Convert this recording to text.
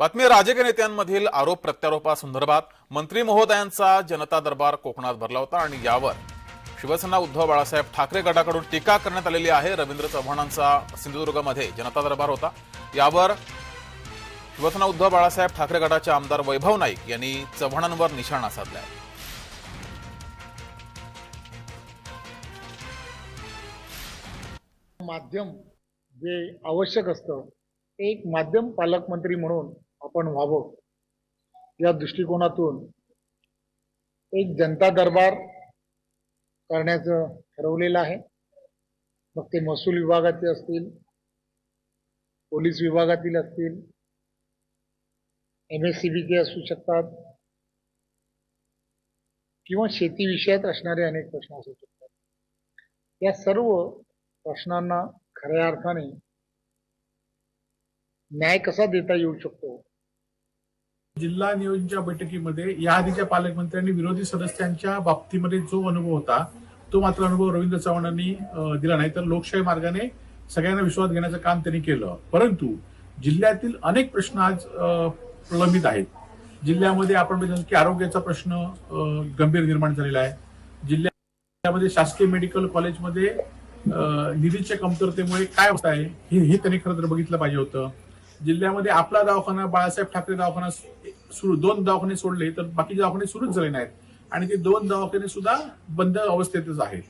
बातमी राजकीय नेत्यांमधील आरोप प्रत्यारोपासंदर्भात मंत्री महोदयांचा जनता दरबार कोकणात भरला होता आणि यावर शिवसेना उद्धव बाळासाहेब ठाकरे गटाकडून टीका करण्यात आलेली आहे. रवींद्र चव्हाणांचा सिंधुदुर्गमध्ये जनता दरबार होता. यावर शिवसेना उद्धव बाळासाहेब ठाकरे गटाचे आमदार वैभव नाईक यांनी चव्हाणांवर निशाणा साधलाय. माध्यम जे आवश्यक असतं एक माध्यम पालकमंत्री म्हणून आपण व्हावं. या दृष्टिकोनातून एक जनता दरबार करण्याचं ठरवलेलं आहे. मग ते महसूल विभागाचे असतील पोलीस विभागातील असतील एम एस सी बीचे असू शकतात किंवा शेती विषयात असणारे अनेक प्रश्न असू शकतात. या सर्व प्रश्नांना खऱ्या अर्थाने न्याय कसा देता येऊ शकतो? जिल्हा नियोजनच्या बैठकीमध्ये या आधीच्या पालकमंत्र्यांनी विरोधी सदस्यांच्या बाबतीमध्ये जो अनुभव होता तो मात्र अनुभव रवींद्र चव्हाणांनी दिला नाही. तर लोकशाही मार्गाने सगळ्यांना विश्वास घेण्याचं काम त्यांनी केलं. परंतु जिल्ह्यातील अनेक प्रश्न आज प्रलंबित आहेत. जिल्ह्यामध्ये आपण बघितलं की आरोग्याचा प्रश्न गंभीर निर्माण झालेला आहे. जिल्ह्यामध्ये शासकीय मेडिकल कॉलेजमध्ये निधीच्या कमतरतेमुळे काय होत आहे हे हे त्यांनी खरं तर बघितलं पाहिजे होतं. जिल्ह्यामध्ये आपला दवाखाना बाळासाहेब ठाकरे दवाखाना सुरू दोन दवाखाने सोडले तर बाकीचे दवाखाने सुरूच झाले नाहीत. आणि ते दोन दवाखाने सुद्धा बंद अवस्थेतच आहेत.